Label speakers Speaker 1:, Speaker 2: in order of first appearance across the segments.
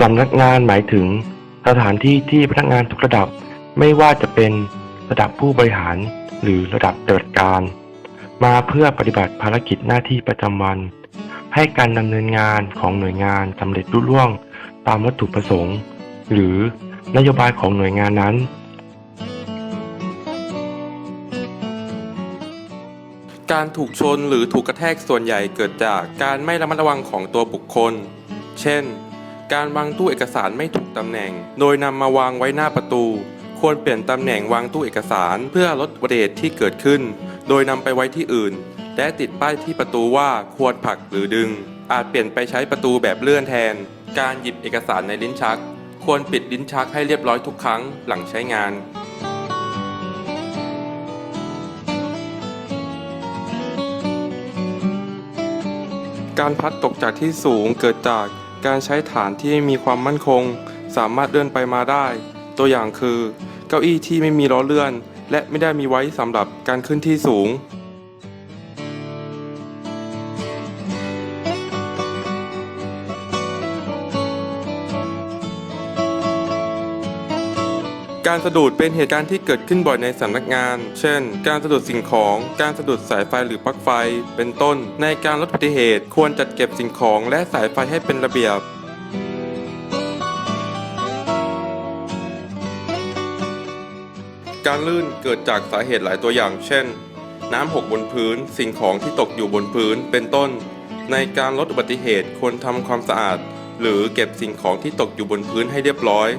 Speaker 1: สำนักงานหมายถึง สถานที่ที่พนักงานทุกระดับไม่ว่าจะเป็นระดับผู้บริหารหรือระดับปฏิบัติการ มาเพื่อปฏิบัติภารกิจหน้าที่ประจำวัน ให้การดำเนินงานของหน่วยงานสำเร็จรุ่ร่วง ตามวัตถุประสงค์ หรือนโยบายของหน่วยงานนั้น
Speaker 2: การถูกชนหรือถูกกระแทกส่วนใหญ่เกิดจากการไม่ระมัดระวังของตัวบุคคล เช่น การวางตู้เอกสารไม่ถูกตำแหน่ง โดยนำมาวางไว้หน้าประตู ควรเปลี่ยนตำแหน่งวางตู้เอกสารเพื่อลดเหตุที่เกิดขึ้น โดยนำไปไว้ที่อื่น และติดป้ายที่ประตูว่าควรผลักหรือดึง อาจเปลี่ยนไปใช้ประตูแบบเลื่อนแทน การหยิบเอกสารในลิ้นชัก ควรปิดลิ้นชักให้เรียบร้อยทุกครั้งหลังใช้งานการพัดตกจากที่สูงเกิดจาก การใช้ฐานที่มีความมั่นคง สามารถเดินไปมาได้ ตัวอย่างคือ เก้าอี้ที่ไม่มีล้อเลื่อน และไม่ได้มีไว้สำหรับการขึ้นที่สูง การสะดุดเป็นเหตุการณ์ที่เกิดขึ้นบ่อยในสำนักงาน เช่น การสะดุดสิ่งของ การสะดุดสายไฟหรือปลั๊กไฟ เป็นต้น ในการลดอุบัติเหตุ ควรจัดเก็บสิ่งของและสายไฟให้เป็นระเบียบการลื่นเกิดจากสาเหตุหลายตัวอย่าง เช่น น้ำหกบนพื้น สิ่งของที่ตกอยู่บนพื้น เป็นต้น ในการลดอุบัติเหตุควรทำความสะอาด หรือเก็บสิ่งของที่ตกอยู่บนพื้นให้เรียบร้อย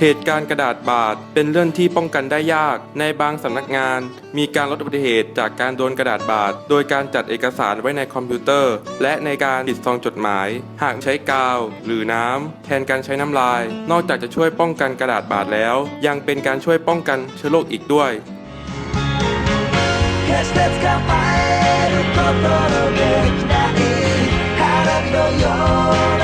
Speaker 2: เหตุการณ์กระดาษบาดเป็นเรื่องที่ป้องกันได้ยาก ในบางสำนักงาน มีการลดอุบัติเหตุจากการโดนกระดาษบาด โดยการจัดเอกสารไว้ในคอมพิวเตอร์ และในการปิดซองจดหมาย หากใช้กาว หรือน้ำแทนการใช้น้ำลาย นอกจากจะช่วยป้องกันกระดาษบาดแล้ว ยังเป็นการช่วยป้องกันเชื้อโรคอีกด้วย
Speaker 3: 決して捕まえることのできない花火のような光だとした